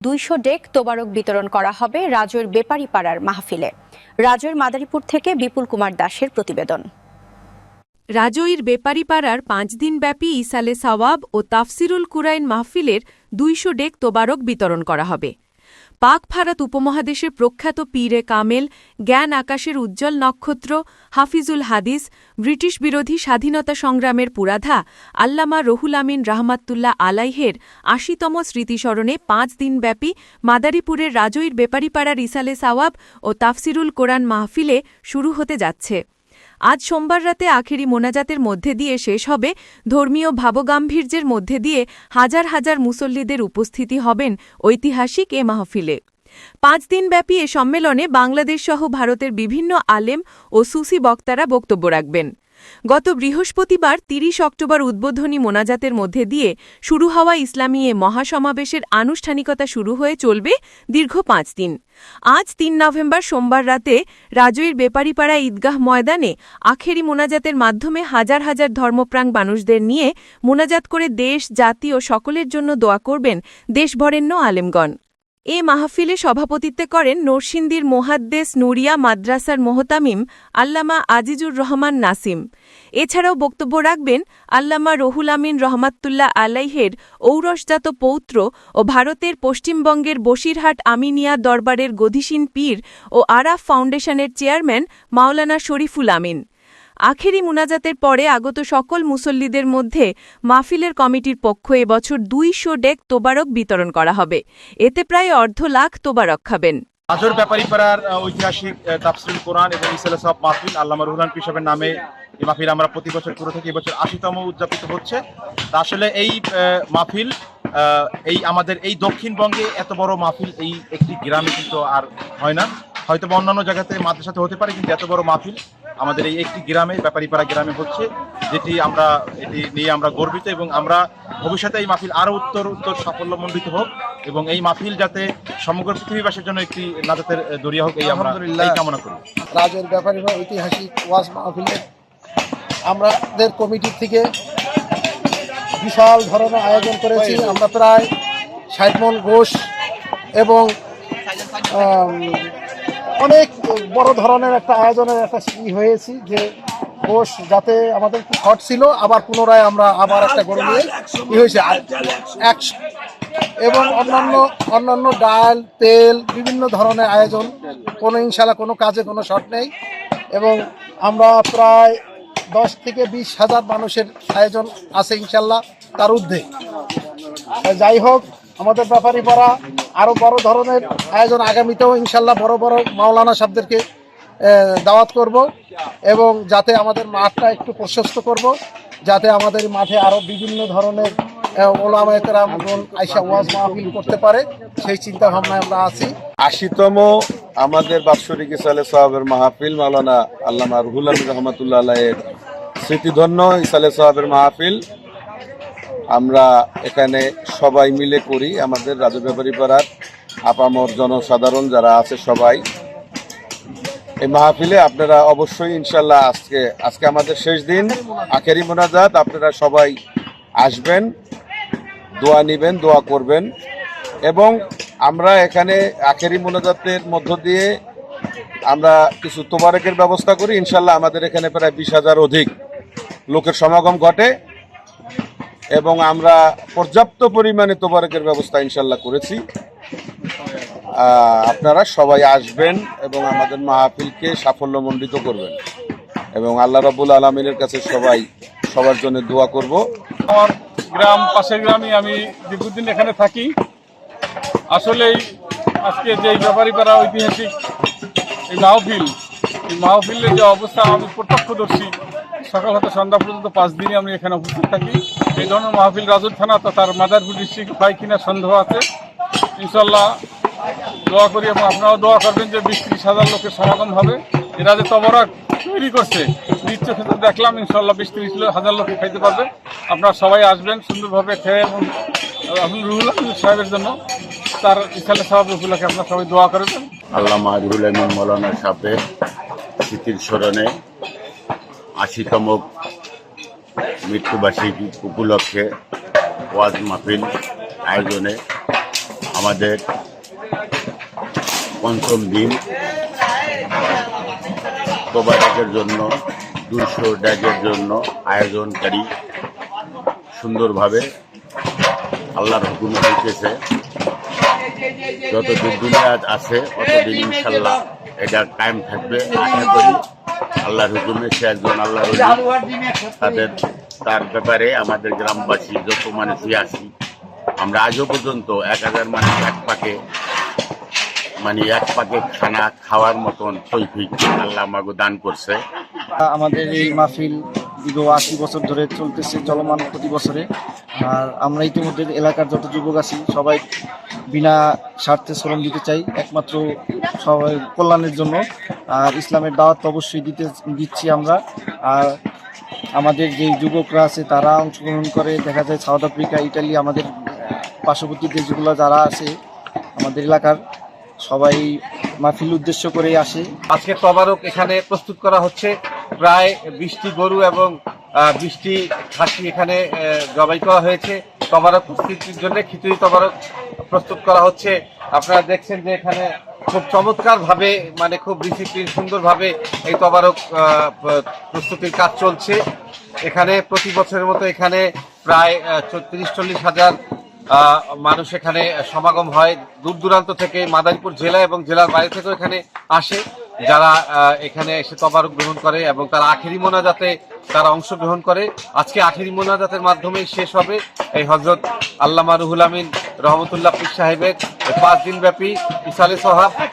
দুইশো ডেক তোবারক বিতরণ করা হবে রাজৈর বেপারিপাড়ার মাহফিলে। রাজৈর মাদারীপুর থেকে বিপুল কুমার দাসের প্রতিবেদন। রাজৈর বেপারীপাড়ার পাঁচ দিনব্যাপী ইসালে সওয়াব ও তাফসিরুল কুরাইন মাহফিলের দুইশো ডেক তোবারক বিতরণ করা হবে। পাক ভারত উপমহাদেশের প্রখ্যাত পীরে কামেল, জ্ঞান আকাশের উজ্জ্বল নক্ষত্র, হাফিজুল হাদিস, ব্রিটিশ বিরোধী স্বাধীনতা সংগ্রামের পুরাধা, আল্লামা রহুল আমিন রাহমাতুল্লাহ আলাইহের আশিতম স্মৃতিস্মরণে পাঁচ দিনব্যাপী মাদারীপুরের রাজৈর বেপারীপাড়ার রিসালে সাওয়াব ও তাফসিরুল কোরআন মাহফিলে শুরু হতে যাচ্ছে। আজ সোমবার রাতে আখেরি মোনাজাতের মধ্যে দিয়ে শেষ হবে ধর্মীয় ভাবগাম্ভীর্যের মধ্যে দিয়ে হাজার হাজার মুসল্লিদের উপস্থিতি হবেন ঐতিহাসিক এ মাহফিলে। পাঁচ দিনব্যাপী এ সম্মেলনে বাংলাদেশ সহ ভারতের বিভিন্ন আলেম ও সুসি বক্তারা বক্তব্য রাখবেন। গত বৃহস্পতিবার ৩০ অক্টোবর উদ্বোধনী মোনাজাতের মধ্যে দিয়ে শুরু হওয়া ইসলামী এ মহাসমাবেশের আনুষ্ঠানিকতা শুরু হয়ে চলবে দীর্ঘ পাঁচ দিন। আজ তিন নভেম্বর সোমবার রাতে রাজৈর বেপারীপাড়া ঈদগাহ ময়দানে আখেরি মোনাজাতের মাধ্যমে হাজার হাজার ধর্মপ্রাণ মানুষদের নিয়ে মোনাজাত করে দেশ, জাতি ও সকলের জন্য দোয়া করবেন দেশভরেণ্য আলেমগণ। এ মাহফিলে সভাপতিত্বে করেন নরসিংদীর মোহাদ্দেস নুরিয়া মাদ্রাসার মোহতামিম আল্লামা আজিজুর রহমান নাসিম। এছাড়াও বক্তব্য রাখবেন আল্লামা রহুল আমিন রহমাতুল্লাহ আলাইহের ঔরসজাত পৌত্র ও ভারতের পশ্চিমবঙ্গের বসিরহাট আমিনিয়া দরবারের গধিসীন পীর ও আরাফ ফাউন্ডেশনের চেয়ারম্যান মাওলানা শরীফুল আমিন। আখেরি মুনাজাতের পরে আগত সকল মুসল্লিদের মধ্যে মাহফিলের কমিটির পক্ষ এবছর দুইশো ডেক তোবারক বিতরণ করা হবে। এতে প্রায় অর্ধ লাখ তোবারক খাবেন। আজর ব্যাপারীপাড়ার ঐতিহাসিক আহ, তাফসিরুল কোরআন এবং ইসলাম সব মাহফিল আল্লামা রুহুলান পিসাবের নামে এই মাহফিল আমরা প্রতি বছর করে থাকি এবছর আশিতম উদযাপিত হচ্ছে। তা আসলে এই মাহফিল এই আমাদের এই দক্ষিণবঙ্গে এত বড় মাহফিল এই একটি গ্রামে কিন্তু আর হয় না। হয়তো অন্যান্য জায়গাতে মাদ্রাসাতে হতে পারে কিন্তু এত বড় মাহফিল আমাদের এই একটি গ্রামে ব্যাপারীপাড়া গ্রামে হচ্ছে যেটি আমরা এটি নিয়ে আমরা গর্বিত এবং আমরা ভবিষ্যতে এই মাহফিল আরও উত্তর উত্তর সাফল্যমণ্ডিত হোক এবং এই মাহফিল যাতে সমগ্র পৃথিবীবাসীর জন্য একটি নাজাতের দরিয়া হোক এই আমরা। এই কামনা করি রাজের ব্যাপারী ঐতিহাসিক ওয়াজ মাহফিলের আমাদের কমিটির থেকে বিশাল ধরনের আয়োজন করেছি আমরা প্রায় ষাট মন গোশ এবং অনেক বড় ধরনের একটা আয়োজনের একটা ই হয়েছি যে গোশ যাতে আমাদের শর্ট ছিল, আবার পুনরায় আমরা আবার একটা গরু নিয়ে ই হয়েছে। এবং অন্যান্য অন্যান্য ডাল, তেল, বিভিন্ন ধরনের আয়োজন, কোনো ইনশাল্লাহ কোনো কাজে কোনো শর্ট নেই। এবং আমরা প্রায় দশ থেকে বিশ হাজার মানুষের আয়োজন আছে ইনশাল্লাহ তার ঊর্ধ্বে। যাই হোক, আমাদের ব্যাপারী পাড়া আরও বড় ধরনের আয়োজন আগামীতেও ইনশাল্লাহ বড় বড় মাওলানা সাহেবদেরকে দাওয়াত করব এবং যাতে আমাদের মাঠটা একটু প্রশস্ত করব, যাতে আমাদের মাঠে আরও বিভিন্ন ধরনের ওলামায়করাম আইসা ওয়াজ মাহফিল করতে পারে, সেই চিন্তা ভাবনায় আমরা আছি। আশিতম আমাদের বাৎসরিক ইসালে সাহাবের মাহফিল মাওলানা আল্লামা রুহুল আমিন রহমতুল্লাহ আলাহের স্মৃতিধন্য ইসালে সাহাবের মাহফিল। আমরা এখানে সবাই মিলে করি আমাদের রাজু ব্যাপারী পাড়ার আপামর জনসাধারণ যারা আছে সবাই। এই মাহফিলে আপনারা অবশ্যই ইনশাল্লাহ আজকে আজকে আমাদের শেষ দিন। আখেরি মোনাজাত, আপনারা সবাই আসবেন, দোয়া নিবেন, দোয়া করবেন। এবং আমরা এখানে আখেরি মোনাজাতের মধ্য দিয়ে আমরা কিছু তোবারকের ব্যবস্থা করি। ইনশাল্লাহ আমাদের এখানে প্রায় বিশ হাজার অধিক লোকের সমাগম ঘটে। এবং আমরা পর্যাপ্ত পরিমাণে তোবারকের ব্যবস্থা ইনশাল্লাহ করেছি। আপনারা সবাই আসবেন এবং আমাদের মাহফিলকে সাফল্যমণ্ডিত করবেন। এবং আল্লাহ রবুল আলমিনের কাছে সবাই সবার জন্য দোয়া করব। আমার গ্রাম, পাশের গ্রামে আমি দীর্ঘদিন এখানে থাকি। আসলেই আজকে যে ব্যাপারীপাড়া ঐতিহাসিক এই মাহফিল, এই মাহফিলের যে অবস্থা আমি প্রত্যক্ষদর্শী। সকাল হতে সন্ধ্যা পর্যন্ত পাঁচ দিনই আমি এখানে উপস্থিত থাকি। এই ধরনের মাহফিল রাজুর থানা তো তার মাদারপুর ডিস্ট্রিক্ট হয় কিনা সন্দেহ আছে। ইনশাল্লাহ দোয়া করি এবং আপনারাও দোয়া করবেন যে বিশ ত্রিশ হাজার লোকের সমাগম হবে। এরা যে তবরাক তৈরি করছে নিত্য ক্ষেত্রে দেখলাম ইনশাল্লাহ বিশ ত্রিশ হাজার লোক খাইতে পারবে। আপনারা সবাই আসবেন সুন্দরভাবে খেয়ে এবং আপনি রুহুল সাহেবের জন্য তার ইসালে সাহেব রফুল্লাহকে আপনারা সবাই দোয়া করবেন। রুহুল আমিন মৌলানা সাহেবের স্মৃতির স্মরণে আশিতম মৃত্যুবার্ষিকী উপলক্ষে ওয়াজ মাহফিল আয়োজনে আমাদের পঞ্চম দিন তোবারকের জন্য দুশো ড্যাগের জন্য আয়োজনকারী সুন্দরভাবে আল্লাহর হুকুমে হইতেছে। যতদিন দুনিয়া আছে, ততদিন ইনশাল্লাহ এটা কায়েম থাকবে। আশা করি আল্লাহর হুকুমে সে একজন আল্লাহ তাদের তার ব্যাপারে আমাদের গ্রামবাসী যত মানুষই আছি, আমরা আজও পর্যন্ত এক হাজার মানুষ এক পাকে মানে এক পাকে খানা খাওয়ার মতন তৈফিক আল্লাহ আমাকে দান করছে। আমাদের এই মাহফিল দীর্ঘ আশি বছর ধরে চলতেছে, চলমান প্রতি বছরে। আর আমরা ইতিমধ্যে এলাকার যত যুবক আছি, সবাই বিনা স্বার্থে শ্রম দিতে চাই, একমাত্র সবাই কল্যাণের জন্য। আর ইসলামের দাওয়াত অবশ্যই দিতে দিচ্ছি আমরা। আর আমাদের যে যুবকরা আছে, তারা অংশগ্রহণ করে। দেখা যায় সাউথ আফ্রিকা, ইটালি, আমাদের পার্শ্ববর্তী দেশগুলো যারা আছে, আমাদের এলাকার সবাই মাহফিল উদ্দেশ্য করেই আসে। আজকে তবারক এখানে প্রস্তুত করা হচ্ছে। প্রায় বিশটি গরু এবং বিশটি খাসি এখানে জবাই করা হয়েছে। তবারক প্রস্তুতির জন্য খিচুড়ি তবারক প্রস্তুত করা হচ্ছে। আপনারা দেখছেন যে এখানে খুব চমৎকার ভাবে মানে খুব ডিসিপ্লিন সুন্দরভাবে এই তবারক প্রস্তুতির কাজ চলছে। এখানে প্রতি বছরের মতো এখানে প্রায় তিরিশ চল্লিশ হাজার মানুষ এখানে সমাগম হয়। দূর দূরান্ত থেকে মাদারীপুর জেলা এবং জেলার বাইরে থেকেও এখানে আসে। যারা এখানে এসে তবারক গ্রহণ করে এবং তারা আখেরি মোনাজাতে তারা অংশগ্রহণ করে, আজকে আখেরি মোনাজাতের মাধ্যমে শেষ হবে এই হজরত আল্লামা রুহুল আমিন রহমতুল্লাহ সাহেবের পাঁচ দিন ব্যাপী ইসালে সোহাব